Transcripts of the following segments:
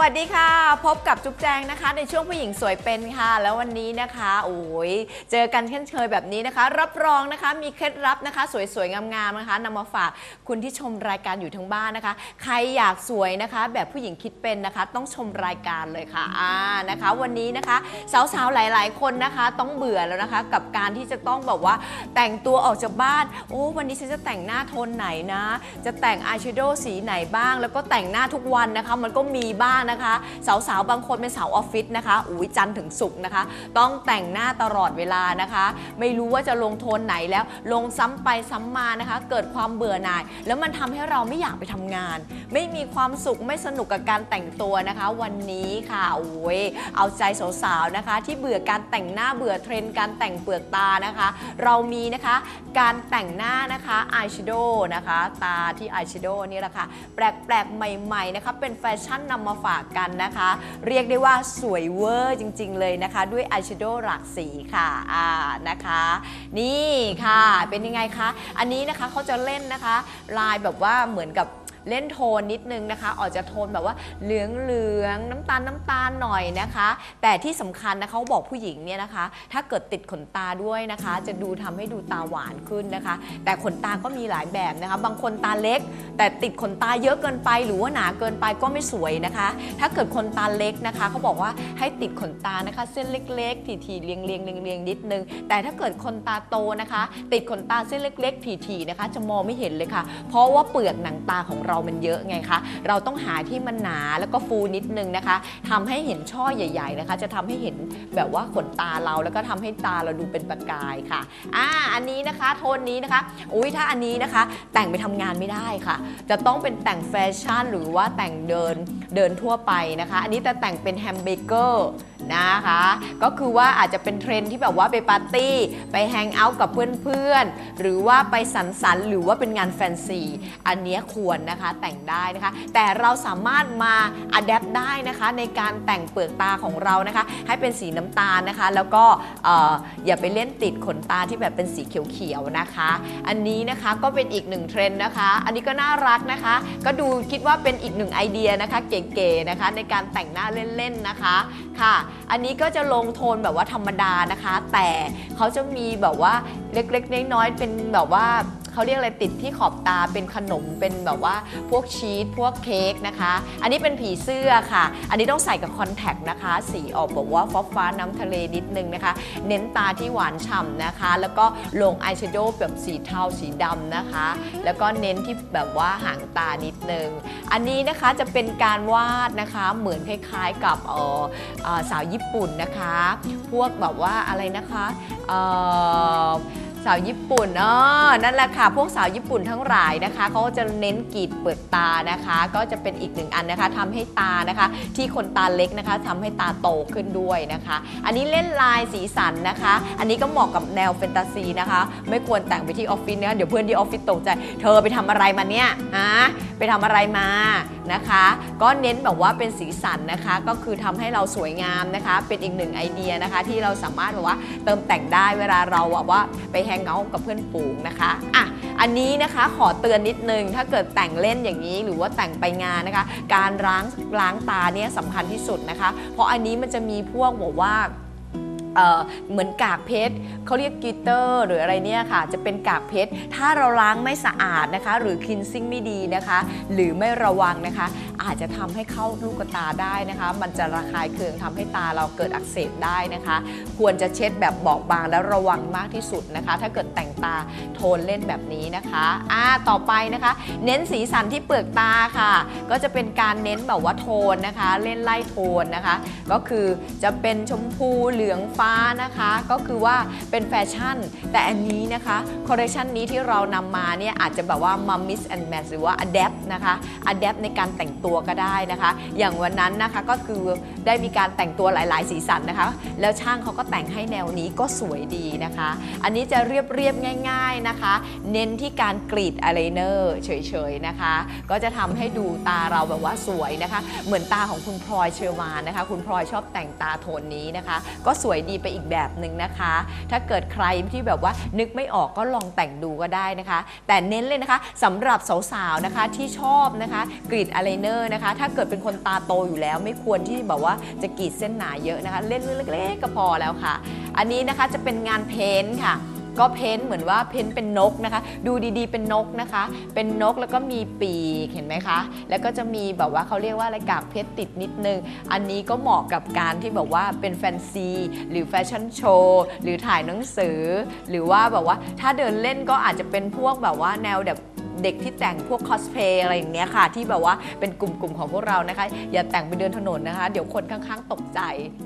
วัสดีค่ะ พบกับจุ๊บแจงนะคะ ในช่วงผู้หญิงสวยเป็นค่ะ แล้ววันนี้นะคะ โอ้ยเจอกันเช่นเคยแบบนี้นะคะ รับรองนะคะมีเคล็ดลับนะคะ สวยๆงามๆนะคะนำมาฝากคุณที่ชมรายการอยู่ทั้งบ้านนะคะ ใครอยากสวยนะคะ แบบผู้หญิงคิดเป็นนะคะ ต้องชมรายการเลยค่ะอ่านะคะ วันนี้นะคะ สาวๆหลาย ๆ คนนะคะ ต้องเบื่อแล้วนะคะ กับการที่จะต้องแบบว่าแต่งตัวออกจากบ้านโอ้วันนี้ฉันจะแต่งหน้าโทนไหนนะ จะแต่งอายแชโดว์สีไหนบ้าง แล้วก็แต่งหน้าทุกวันนะคะ มันก็มีบ้างนะคะ สาวๆ บางคนเป็นสาวออฟฟิศนะคะอุ้ยจันถึงศุกนะคะ ต้องแต่งหน้าตลอดเวลานะคะ ไม่รู้ว่าจะลงโทนไหนแล้ว ลงซ้ำไปซ้ำมานะคะ เกิดความเบื่อหน่าย แล้วมันทำให้เราไม่อยากไปทำงาน ไม่มีความสุขไม่สนุกกับการแต่งตัวนะคะ วันนี้ค่ะโอ้ยเอาใจสาวๆนะคะ ที่เบื่อการแต่งหน้าเบื่อเทรนด์การแต่งเปลือกตานะคะ เรามีนะคะการแต่งหน้านะคะอายแชโดว์นะคะ ตาที่อายแชโดว์นี่แหละค่ะแปลกๆใหม่ๆนะคะเป็นแฟชั่นนำมาฝากกันนะคะ เรียกได้ว่าสวยเวอร์จริง ๆ เลยนะคะ ด้วยอายแชโดว์หลากสีค่ะอ่านะคะ นี่ค่ะเป็นยังไงคะ อันนี้นะคะเขาจะเล่นนะคะ ลายแบบว่าเหมือนกับ เล่นโทนนิดนึงนะคะ ออกจะโทนแบบว่าเหลืองเหลืองๆน้ำตาลน้ำตาลหน่อยนะคะ แต่ที่สำคัญนะเขาบอกผู้หญิงเนี่ยนะคะ ถ้าเกิดติดขนตาด้วยนะคะ จะดูทำให้ดูตาหวานขึ้นนะคะ แต่ขนตาก็มีหลายแบบนะคะ บางคนตาเล็ก แต่ติดขนตาเยอะเกินไป หรือว่าหนาเกินไปก็ไม่สวยนะคะ ถ้าเกิดคนตาเล็กนะคะเขาบอกว่าให้ติดขนตานะคะ เส้นเล็ก ๆ ถี่ๆเรียงๆเรียงๆเรียงนิดนึง แต่ถ้าเกิดคนตาโตนะคะ ติดขนตาเส้นเล็ก ๆ ถี่ๆนะคะ จะมองไม่เห็นเลยค่ะ เพราะว่าเปลือกหนังตาของเราเรามันเยอะไงคะ เราต้องหาที่มันหนาแล้วก็ฟูนิดนึงนะคะทำให้เห็นช่อใหญ่ๆนะคะ จะทำให้เห็นแบบว่าขนตาเราแล้วก็ทำให้ตาเราดูเป็นประกายค่ะอ่าอันนี้นะคะโทนนี้นะคะอุ้ยถ้าอันนี้นะคะ แต่งไปทำงานไม่ได้ค่ะ จะต้องเป็นแต่งแฟชั่นหรือว่าแต่งเดินเดินทั่วไปนะคะ อันนี้จะแต่งเป็นแฮมเบเกอร์ นะคะ ก็คือว่าอาจจะเป็นเทรนที่แบบว่าไปปาร์ตี้ ไปแฮงเอาท์กับเพื่อนๆ หรือว่าไปสังสรรค์หรือว่าเป็นงานแฟนซี อันนี้ควรนะคะแต่งได้นะคะ แต่เราสามารถมาอัดแอปได้นะคะในการแต่งเปลือกตาของเรานะคะ ให้เป็นสีน้ำตาลนะคะ แล้วก็อออย่าไปเล่นติดขนตาที่แบบเป็นสีเขียวๆนะคะ อันนี้นะคะก็เป็นอีกหนึ่งเทรนด์นะคะ อันนี้ก็น่ารักนะคะ ก็ดูคิดว่าเป็นอีกหนึ่งไอเดียนะคะเก๋ๆนะคะในการแต่งหน้าเล่นๆนะคะค่ะอันนี้ก็จะลงโทนแบบว่าธรรมดานะคะ แต่เขาจะมีแบบว่าเล็กๆน้อยๆเป็นแบบว่า เขาเรียกอะไรติดที่ขอบตาเป็นขนมเป็นแบบว่าพวกชีสพวกเค้กนะคะ อันนี้เป็นผีเสื้อค่ะ อันนี้ต้องใส่กับคอนแทคนะคะ สีออกแบบว่าฟ้าฟ้าน้ำทะเลนิดนึงนะคะ เน้นตาที่หวานฉ่ำนะคะ แล้วก็ลงอายแชโดว์แบบสีเทาสีดำนะคะ แล้วก็เน้นที่แบบว่าหางตานิดนึง อันนี้นะคะจะเป็นการวาดนะคะเหมือนคล้ายๆกับสาวญี่ปุ่นนะคะ พวกแบบว่าอะไรนะคะ สาวญี่ปุ่นเออนั่นแหละค่ะ พวกสาวญี่ปุ่นทั้งหลายนะคะเขาจะเน้นกรีดเปลือกตานะคะ ก็จะเป็นอีกหนึ่งอันนะคะทำให้ตานะคะ ที่คนตาเล็กนะคะทำให้ตาโตขึ้นด้วยนะคะ อันนี้เล่นลายสีสันนะคะ อันนี้ก็เหมาะกับแนวแฟนตาซีนะคะ ไม่ควรแต่งไปที่ออฟฟิศนะเดี๋ยวเพื่อนที่ออฟฟิศตกใจ เธอไปทำอะไรมาเนี่ยฮะไปทำอะไรมานะคะ ก็เน้นแบบว่าเป็นสีสันนะคะ ก็คือทำให้เราสวยงามนะคะ เป็นอีกหนึ่งไอเดียนะคะ ที่เราสามารถแบบว่าเติมแต่งได้เวลาเราแบบว่าไปแฮงเงากับเพื่อนฝูงนะคะอะอันนี้นะคะขอเตือนนิดนึง ถ้าเกิดแต่งเล่นอย่างนี้หรือว่าแต่งไปงานนะคะ การล้างล้างตาเนี่ยสำคัญที่สุดนะคะ เพราะอันนี้มันจะมีพวกบอกว่า เเหมือนกากเพชรเขาเรียกกลิตเตอร์หรืออะไรเนี่ยค่ะ จะเป็นกากเพชร ถ้าเราล้างไม่สะอาดนะคะ หรือคลีนซิ่งไม่ดีนะคะ หรือไม่ระวังนะคะ อาจจะทำให้เข้าลูกตาได้นะคะ มันจะระคายเคืองทำให้ตาเราเกิดอักเสบได้นะคะ ควรจะเช็ดแบบบอบบางและระวังมากที่สุดนะคะ ถ้าเกิดแต่งตาโทนเล่นแบบนี้นะคะอ่าต่อไปนะคะ เน้นสีสันที่เปลือกตาค่ะ ก็จะเป็นการเน้นแบบว่าโทนนะคะ เล่นไล่โทนนะคะ ก็คือจะเป็นชมพูเหลืองฟ้านะคะ ก็คือว่าเป็นแฟชั่น แต่อันนี้นะคะคอลเลคชันนี้ที่เรานำมาเนี่ยอาจจะแบบว่ามา mix and match หรือว่า adapt นะคะ adapt ในการแต่งตัวก็ได้นะคะ อย่างวันนั้นนะคะก็คือได้มีการแต่งตัวหลาย ๆ สีสันนะคะ แล้วช่างเขาก็แต่งให้แนวนี้ก็สวยดีนะคะ อันนี้จะเรียบเรียบๆง่าย ๆนะคะ เน้นที่การกรีดอายไลเนอร์เฉยๆนะคะ ก็จะทำให้ดูตาเราแบบว่าสวยนะคะ เหมือนตาของคุณพลอยเชอร์มานนะคะ คุณพลอยชอบแต่งตาโทนนี้นะคะ ก็สวยดีไปอีกแบบหนึ่งนะคะ ถ้าเกิดใครที่แบบว่านึกไม่ออกก็ลองแต่งดูก็ได้นะคะ แต่เน้นเลยนะคะสำหรับสาวๆนะคะที่ชอบนะคะกรีดอายไลเนอร์นะคะ ถ้าเกิดเป็นคนตาโตอยู่แล้ว ไม่ควรที่แบบว่าจะกรีดเส้นหนาเยอะนะคะ เล่นเล็กๆก็พอแล้วค่ะ อันนี้นะคะจะเป็นงานเพ้นท์ค่ะ ก็เพ้นเหมือนว่าเพ้นเป็นนกนะคะ ดูดีๆเป็นนกนะคะ เป็นนกแล้วก็มีปีกเห็นไหมคะ แล้วก็จะมีแบบว่าเขาเรียกว่าอะไรกากเพชรติดนิดนึง อันนี้ก็เหมาะกับการที่แบบว่าเป็นแฟนซี หรือแฟชั่นโชว์หรือถ่ายหนังสือ หรือว่าแบบว่าถ้าเดินเล่นก็อาจจะเป็นพวกแบบว่าแนวแบบ ด็กที่แต่งพวกคอสเพย์อะไรอย่างเงี้ยค่ะ ที่แบบว่าเป็นกลุ่มๆของพวกเรานะคะ อย่าแต่งไปเดินถนนนะคะ เดี๋ยวคนข้างๆตกใจ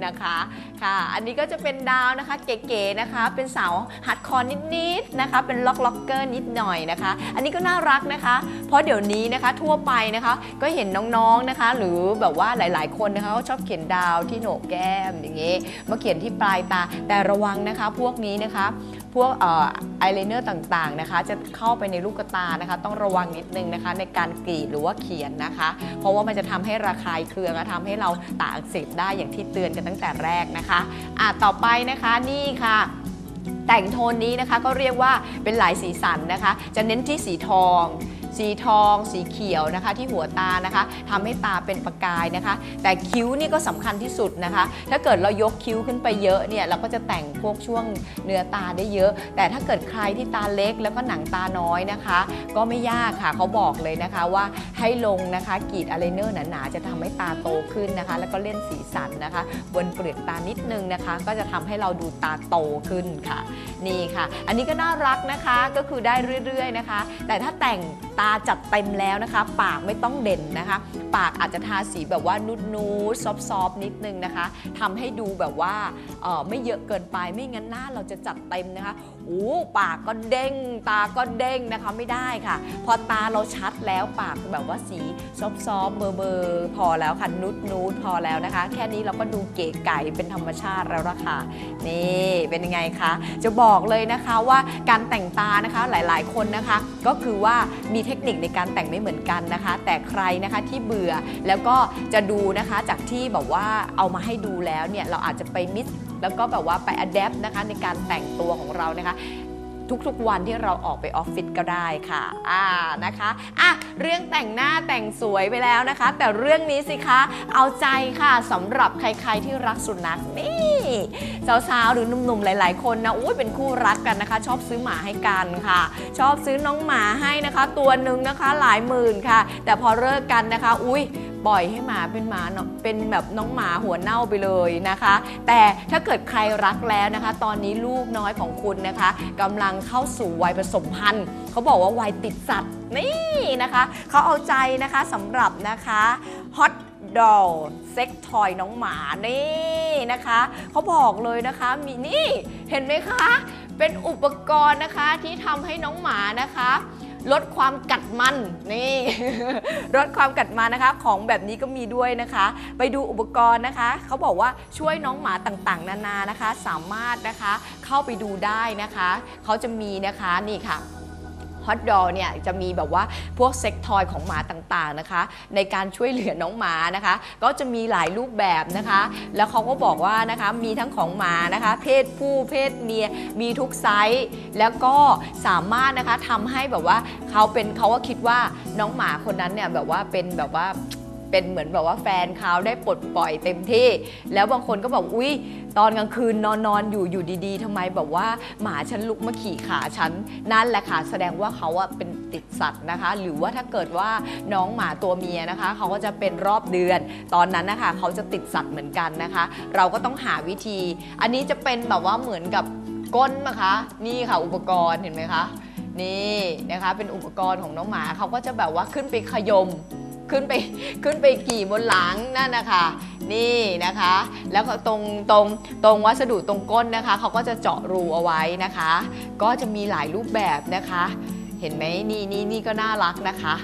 นะคะค่ะ อันนี้ก็จะเป็นดาวนะคะเก๋ๆนะคะ เป็นสาวฮัดคอร์นิดๆนะคะ เป็นล็อกล็อกเกอร์นิดหน่อยนะคะ อันนี้ก็น่ารักนะคะ เพราะเดี๋ยวนี้นะคะทั่วไปนะคะก็เห็นน้องๆนะคะ หรือแบบว่าหลายๆ คนนะคะเขาชอบเขียนดาวที่โหนกแก้มอย่างเงี้มาเขียนที่ปลายตาแต่ระวังนะคะพวกนี้นะคะ พวกอายไลเนอร์ต่างๆนะคะ จะเข้าไปในลูกตานะคะ ต้องระวังนิดนึงนะคะ ในการกรีดหรือว่าเขียนนะคะ เพราะว่ามันจะทำให้ระคายเคืองและทำให้เราตาอักเสบได้อย่างที่เตือนกันตั้งแต่แรกนะคะอะต่อไปนะคะนี่ค่ะแต่งโทนนี้นะคะก็เรียกว่าเป็นหลายสีสันนะคะ จะเน้นที่สีทอง สีทอง สีเขียวนะคะ ที่หัวตานะคะทำให้ตาเป็นประกายนะคะ แต่คิ้วนี่ก็สำคัญที่สุดนะคะ ถ้าเกิดเรายกคิ้วขึ้นไปเยอะเนี่ยเราก็จะแต่งพวกช่วงเนื้อตาได้เยอะ แต่ถ้าเกิดใครที่ตาเล็กแล้วก็หนังตาน้อยนะคะ ก็ไม่ยากค่ะเขาบอกเลยนะคะว่าให้ลงนะคะกรีดอายไลเนอร์หนาๆจะทำให้ตาโตขึ้นนะคะ แล้วก็เล่นสีสันนะคะ บนเปลือกตานิดนึงนะคะ ก็จะทำให้เราดูตาโตขึ้นค่ะ นี่ค่ะ อันนี้ก็น่ารักนะคะก็คือได้เรื่อยๆนะคะ แต่ถ้าแต่ง ตาจัดเต็มแล้วนะคะ ปากไม่ต้องเด่นนะคะ ปากอาจจะทาสีแบบว่านูดนูดซอฟๆนิดนึงนะคะทำให้ดูแบบว่าเออไม่เยอะเกินไปไม่งั้นหน้าเราจะจัดเต็มนะคะ โอ้ปากก็เด้ง ตาก็เด้งนะคะไม่ได้ค่ะ พอตาเราชัดแล้วปากแบบว่าสีซอฟซอฟเบอร์เบอร์พอแล้วค่ะนูดนูดพอแล้วนะคะ แค่นี้เราก็ดูเก๋ไก่เป็นธรรมชาติแล้วละค่ะนี่เป็นยังไงคะจะบอกเลยนะคะว่าการแต่งตานะคะหลายๆคนนะคะ ก็คือว่ามีเทคนิคในการแต่งไม่เหมือนกันนะคะ แต่ใครนะคะที่เบื่อแล้วก็จะดูนะคะจากที่แบบว่าเอามาให้ดูแล้วเนี่ยเราอาจจะไปมิส แล้วก็แบบว่าไปอัดแอปนะคะในการแต่งตัวของเรานะคะทุกๆ วันที่เราออกไปออฟฟิศก็ได้ค่ะ อ่านะคะ อะ เรื่องแต่งหน้าแต่งสวยไปแล้วนะคะ แต่เรื่องนี้สิคะ เอาใจค่ะสำหรับใครๆที่รักสุนัขนี่สาวๆ หรือหนุ่มๆ หลายๆ คนนะอุ้ยเป็นคู่รักกันนะคะ ชอบซื้อหมาให้กันค่ะ ชอบซื้อน้องหมาให้นะคะ ตัวหนึ่งนะคะหลายหมื่นค่ะ แต่พอเลิกกันนะคะ อุ้ย ปล่อยให้หมาเป็นหมาเนาะเป็นแบบน้องหมาหัวเน่าไปเลยนะคะ แต่ถ้าเกิดใครรักแล้วนะคะ ตอนนี้ลูกน้อยของคุณนะคะกำลังเข้าสู่วัยผสมพันธุ์เขาบอกว่าวัยติดสัตว์นี่นะคะเขาเอาใจนะคะสำหรับนะคะฮอตดอลเซ็กทอยน้องหมานี่นะคะเขาบอกเลยนะคะมีนี่เห็นไหมคะ เป็นอุปกรณ์นะคะที่ทำให้น้องหมานะคะ ลดความกัดมันนี่ลดความกัดมันนะคะ ของแบบนี้ก็มีด้วยนะคะ ไปดูอุปกรณ์นะคะ เขาบอกว่าช่วยน้องหมาต่างๆ นานานะคะ สามารถนะคะเข้าไปดูได้นะคะ เขาจะมีนะคะนี่ค่ะ ฮอตดอลเนี่ยจะมีแบบว่าพวกเซ็กทอยของหมาต่างๆนะคะ ในการช่วยเหลือน้องหมานะคะ ก็จะมีหลายรูปแบบนะคะ แล้วเขาก็บอกว่านะคะมีทั้งของหมานะคะ เพศผู้เพศเมียมีทุกไซส์แล้วก็สามารถนะคะทำให้แบบว่าเขาเป็นเขาก็คิดว่าน้องหมาคนนั้นเนี่ยแบบว่าเป็นแบบว่าเป็นเหมือนแบบว่าแฟนเขาได้ปลดปล่อยเต็มที่ แล้วบางคนก็บอกอุ้ย ตอนกลางคืนนอนนอนอยู่อยู่ดีๆทำไมแบบว่าหมาฉันลุกมาขี่ขาฉันนั่นแหละค่ะแสดงว่าเขาอะเป็นติดสัตว์นะคะ หรือว่าถ้าเกิดว่าน้องหมาตัวเมียนะคะ เขาก็จะเป็นรอบเดือน ตอนนั้นนะคะเขาจะติดสัตว์เหมือนกันนะคะ เราก็ต้องหาวิธี อันนี้จะเป็นแบบว่าเหมือนกับก้นนะคะ นี่ค่ะอุปกรณ์เห็นไหมคะนี่นะคะเป็นอุปกรณ์ของน้องหมาเขาก็จะแบบว่าขึ้นไปขยม ขึ้นไปขึ้นไปขี่บนหลังนั่นนะคะ นี่นะคะ แล้วก็ตรงตรงตรงวัสดุตรงก้นนะคะเขาก็จะเจาะรูเอาไว้นะคะ ก็จะมีหลายรูปแบบนะคะ เห็นไหมนี่นี่นี่ก็น่ารักนะคะ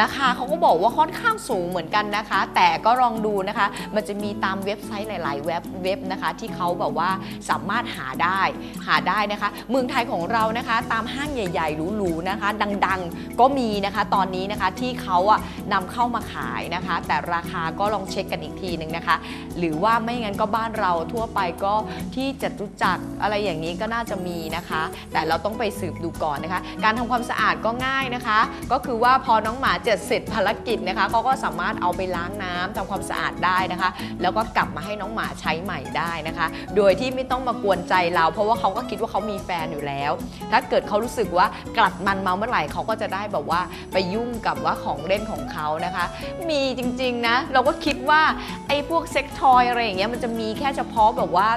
ราคาเขาก็บอกว่าค่อนข้างสูงเหมือนกันนะคะ แต่ก็ลองดูนะคะ มันจะมีตามเว็บไซต์หลาย ๆ เว็บเว็บนะคะที่เขาแบบว่าสามารถหาได้หาได้นะคะ เมืองไทยของเรานะคะ ตามห้างใหญ่ ๆหรูๆนะคะ ดังๆก็มีนะคะตอนนี้นะคะที่เขาอะนำเข้ามาขายนะคะ แต่ราคาก็ลองเช็คกันอีกทีหนึ่งนะคะ หรือว่าไม่งั้นก็บ้านเราทั่วไปก็ที่จตุจักรอะไรอย่างนี้ก็น่าจะมีนะคะ แต่เราต้องไปสืบดูก่อนนะคะ การทำความสะอาดก็ง่ายนะคะ ก็คือว่าพอน้องหมาเจ็ดเสร็จภารกิจนะคะเขาก็สามารถเอาไปล้างน้ำทำความสะอาดได้นะคะ แล้วก็กลับมาให้น้องหมาใช้ใหม่ได้นะคะ โดยที่ไม่ต้องมากวนใจเรา เพราะว่าเขาก็คิดว่าเขามีแฟนอยู่แล้ว ถ้าเกิดเขารู้สึกว่ากลัดมันเมาเมื่อไหร่เขาก็จะได้แบบว่าไปยุ่งกับว่าของเล่นของเขานะคะ มีจริงๆนะเราก็คิดว่าไอ้พวกเซ็กทอยอะไรอย่างเงี้ยมันจะมีแค่เฉพาะแบบว่า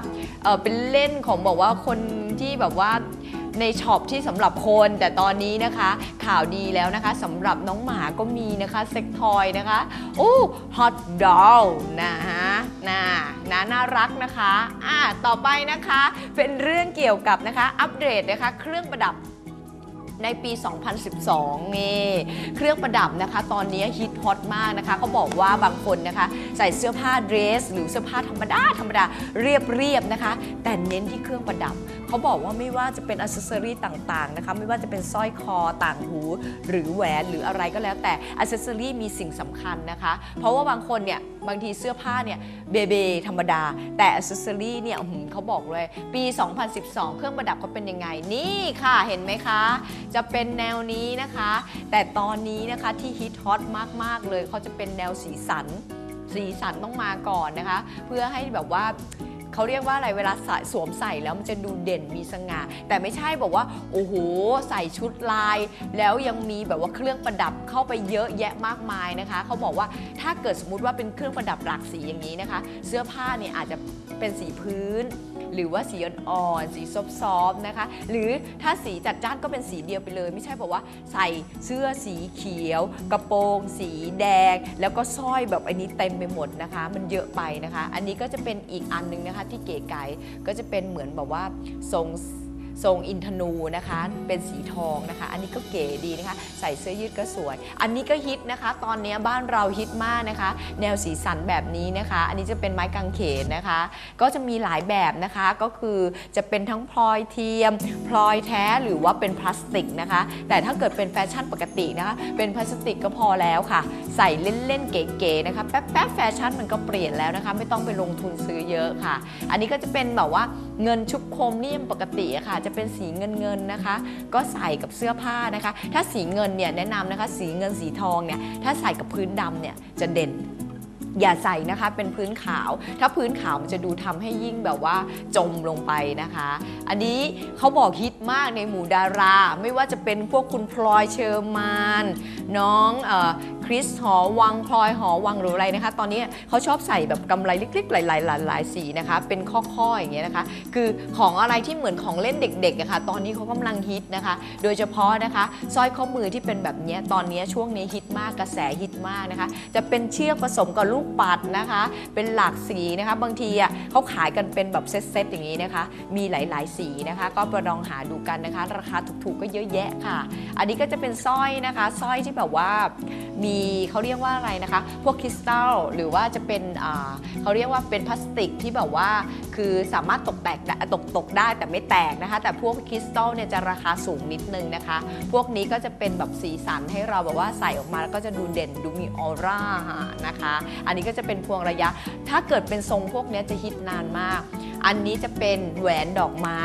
เออเป็นเล่นของแบบว่าคนที่แบบว่า ในช็อปที่สำหรับคน แต่ตอนนี้นะคะข่าวดีแล้วนะคะสำหรับน้องหมาก็มีนะคะเซ็กทอยนะคะโอ้ฮอตดอลนะฮะน่าน่าน่ารักนะคะอ่าต่อไปนะคะเป็นเรื่องเกี่ยวกับนะคะอัปเดตนะคะเครื่องประดับในปี 2012 นี่ เครื่องประดับนะคะ ตอนนี้ฮิตฮอตมากนะคะ เขาบอกว่าบางคนนะคะ ใส่เสื้อผ้าเดรส หรือเสื้อผ้าธรรมดา ธรรมดา เรียบเรียบๆนะคะ แต่เน้นที่เครื่องประดับ เขาบอกว่าไม่ว่าจะเป็นอ c เซสซอรี่ต่างๆนะคะไม่ว่าจะเป็นสร้อยคอต่างหู หรือแหวนหรืออะไรก็แล้วแต่อ c เซสซอรี่มีสิ่งสำคัญนะคะ เพราะว่าบางคนเนี่ยบางทีเสื้อผ้าเนี่ยเบเบธรรมดา แต่อ c เซสซอรี่เนี่ยเขาบอกเลย ปี 2012 เครื่องประดับเขาเป็นยังไงนี่ค่ะเห็นไหมคะ จะเป็นแนวนี้นะคะ แต่ตอนนี้นะคะที่ฮิตฮอตมากๆเลยเขาจะเป็นแนวสีสัน สีสันต้องมาก่อนนะคะ เพื่อให้แบบว่า เขาเรียกว่าอะไรเวลาสสวมใส่แล้วมันจะดูเด่นมีสง่าแต่ไม่ใช่บอกว่าโอ้โหใส่ชุดลาย แล้วยังมีแบบว่าเครื่องประดับเข้าไปเยอะแยะมากมายนะคะเขาบอกว่าถ้าเกิดสมมุติว่าเป็นเครื่องประดับหลากสีอย่างนี้นะคะ เสื้อผ้าเนี่ยอาจจะเป็นสีพื้นหรือว่าสีอ่อนๆสีซอฟๆนะคะ หรือถ้าสีจัดจ้านก็เป็นสีเดียวไปเลย ไม่ใช่บอกว่าใส่เสื้อสีเขียว กระโปรง สีแดง แล้วก็สร้อยแบบอันนี้เต็มไปหมดนะคะ มันเยอะไปนะคะ อันนี้ก็จะเป็นอีกอันหนึงนะคะที่เก๋ไก๋ก็จะเป็นเหมือนแบบว่าทรง ทรงอินทนูนะคะ เป็นสีทองนะคะ อันนี้ก็เก๋ดีนะคะ ใส่เสื้อยืดก็สวย อันนี้ก็ฮิตนะคะ ตอนนี้บ้านเราฮิตมากนะคะ แนวสีสันแบบนี้นะคะ อันนี้จะเป็นไม้กางเขนนะคะ ก็จะมีหลายแบบนะคะ ก็คือจะเป็นทั้งพลอยเทียม พลอยแท้หรือว่าเป็นพลาสติกนะคะ แต่ถ้าเกิดเป็นแฟชั่นปกตินะคะ เป็นพลาสติกก็พอแล้วค่ะ ใส่เล่นๆเก๋ๆนะคะแป๊บๆแฟชั่นมันก็เปลี่ยนแล้วนะคะ ไม่ต้องไปลงทุนซื้อเยอะค่ะ อันนี้ก็จะเป็นแบบว่า เงินชุบโครเมียมปกติค่ะ จะเป็นสีเงินเงินๆนะคะ ก็ใส่กับเสื้อผ้านะคะ ถ้าสีเงินเนี่ยแนะนำนะคะ สีเงินสีทองเนี่ยถ้าใส่กับพื้นดำเนี่ยจะเด่นอย่าใส่นะคะเป็นพื้นขาว ถ้าพื้นขาวมันจะดูทำให้ยิ่งแบบว่าจมลงไปนะคะ อันนี้เขาบอกฮิตมากในหมู่ดารา ไม่ว่าจะเป็นพวกคุณพลอยเชอร์มาน น้องเออ คริสหอวังพลอยหอวังหรืออะไรนะคะ ตอนนี้เขาชอบใส่แบบกำไรเล็กๆหลายๆหลายๆสีนะคะเป็นข้อๆอย่างเงี้ยนะคะ คือของอะไรที่เหมือนของเล่นเด็กๆอะค่ะตอนนี้เขากำลังฮิตนะคะ โดยเฉพาะนะคะสร้อยข้อมือที่เป็นแบบเนี้ยตอนนี้ช่วงนี้ฮิตมากกระแสฮิตมากนะคะ จะเป็นเชือกผสมกับลูกปัดนะคะ เป็นหลากสีนะคะ บางทีอะเขาขายกันเป็นแบบเซตๆอย่างนี้นะคะ มีหลายๆสีนะคะ ก็ไปลองหาดูกันนะคะ ราคาถูกๆก็เยอะแยะค่ะ อันนี้ก็จะเป็นสร้อยนะคะสร้อยที่แบบว่า มีเขาเรียกว่าอะไรนะคะ พวกคริสตัลหรือว่าจะเป็นเขาเรียกว่าเป็นพลาสติกที่แบบว่า คือสามารถตกแตกตกตกได้แต่ไม่แตกนะคะ แต่พวกคริสตัลเนี่ยจะราคาสูงนิดนึงนะคะ พวกนี้ก็จะเป็นแบบสีสันให้เราแบบว่าใส่ออกมาแล้วก็จะดูเด่นดูมีออร่านะคะ อันนี้ก็จะเป็นพวงระยะ ถ้าเกิดเป็นทรงพวกนี้จะฮิตนานมาก อันนี้จะเป็นแหวนดอกไม้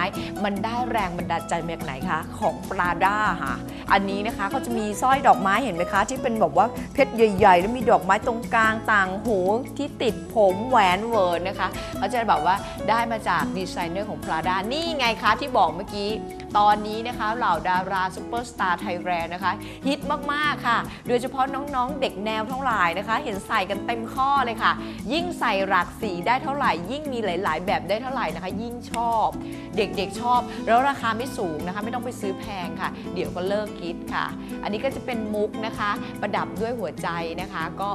มันได้แรงบันดาลใจมาจากไหนคะ ของปราด้าค่ะ อันนี้นะคะเขาจะมีสร้อยดอกไม้เห็นไหมคะ ที่เป็นแบบว่าเพชรใหญ่ ๆ แล้วมีดอกไม้ตรงกลางต่างหูที่ติดผมแหวนเวิร์นนะคะเขาจะแบบว่าได้มาจากดีไซเนอร์ของปราด้านี่ไงคะที่บอกเมื่อกี้ตอนนี้นะคะเหล่าดาราซูเปอร์สตาร์ไทยแลนด์นะคะฮิตมาก ๆ ค่ะ โดยเฉพาะน้องๆ เด็กแนวทั้งหลายนะคะ เห็นใส่กันเต็มข้อเลยค่ะ ยิ่งใส่หลากสีได้เท่าไหร่ ยิ่งมีหลาย ๆ แบบได้เท่าไหร่นะคะ ยิ่งชอบ เด็กๆชอบ แล้วราคาไม่สูงนะคะ ไม่ต้องไปซื้อแพงค่ะ เดี๋ยวก็เลิกคิดค่ะ อันนี้ก็จะเป็นมุกนะคะ ประดับด้วยหัวใจนะคะ ก็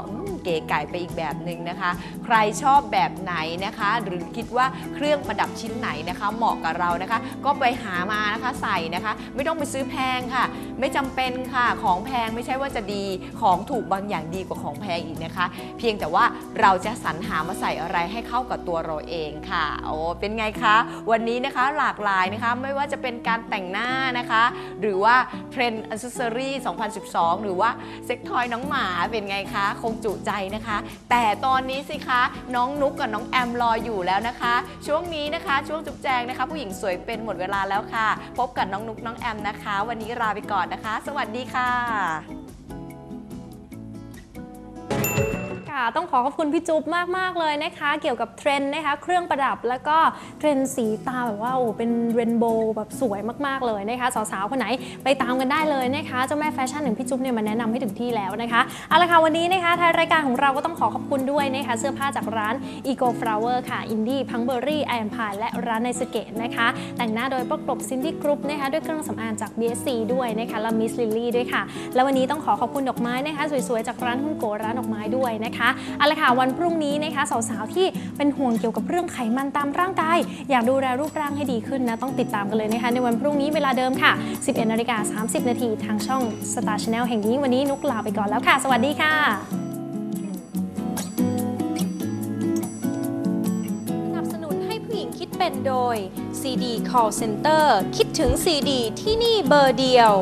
เก๋ไก่ไปอีกแบบหนึ่งนะคะ ใครชอบแบบไหนนะคะ หรือคิดว่าเครื่องประดับชิ้นไหนนะคะ เหมาะกับเรานะคะ ก็ไปหามานะคะใส่นะคะ ไม่ต้องไปซื้อแพงค่ะ ไม่จำเป็นค่ะ ของแพงไม่ใช่ว่าจะดี ของถูกบางอย่างดีกว่าของแพงอีกนะคะ เพียงแต่ว่าเราจะสรรหามาใส่อะไรให้เข้ากับตัวเราเองค่ะ โอ้ เป็นไงคะ วันนี้นะคะหลากหลายนะคะ ไม่ว่าจะเป็นการแต่งหน้านะคะ หรือว่าเทรนด์อัซเซอรี่2012 หรือว่าเซ็กทอยน้องหมา เป็นไงคะ คงจุใจนะคะ แต่ตอนนี้สิคะ น้องนุกกับน้องแอมรออยู่แล้วนะคะ ช่วงนี้นะคะ ช่วงจุ๊บแจงนะคะ ผู้หญิงสวยเป็นหมดเวลาแล้วค่ะ พบกับน้องนุกน้องแอมนะคะ วันนี้ลาไปก่อนนะคะ สวัสดีค่ะ ค่ะ ต้องขอขอบคุณพี่จุ๊บมาก ๆ เลยนะคะ เกี่ยวกับเทรนด์นะคะ เครื่องประดับแล้วก็เทรนด์สีตาแบบว่าโอ้เป็นเรนโบว์แบบสวยมาก ๆ เลยนะคะ สาวๆคนไหนไปตามกันได้เลยนะคะ เจ้าแม่แฟชั่นหนึ่งพี่จุ๊บเนี่ยมาแนะนำให้ถึงที่แล้วนะคะเอาละค่ะวันนี้นะคะทางรายการของเราก็ต้องขอขอบคุณด้วยนะคะ เสื้อผ้าจากร้าน Eco Flower ค่ะ อินดี้พังเบอรี่ไอแอมพายและร้านในสเกตนะคะ แต่งหน้าโดยประกบซินดี้กรุ๊ปนะคะด้วยเครื่องสำอางจาก BSC ด้วยนะคะและมิสลิลลี่ด้วยค่ะ แล้ววันนี้ต้องขอขอบคุณดอกไม้นะคะ สวยๆ จากร้านคุณโกร้านดอกไม้ด้วยนะคะเอาละค่ะวันพรุ่งนี้นะคะสาวๆที่เป็นห่วงเกี่ยวกับเรื่องไขมันตามร่างกายอยากดูแลรูปร่างให้ดีขึ้นนะต้องติดตามกันเลยนะคะในวันพรุ่งนี้เวลาเดิมค่ะ 11นาฬิกา30 นาทีทางช่อง Star Channel แห่งนี้วันนี้นุกลาไปก่อนแล้วค่ะ สวัสดีค่ะสนับสนุนให้ผู้หญิงคิดเป็นโดย CD Call Center คิดถึง CD ที่นี่เบอร์เดียว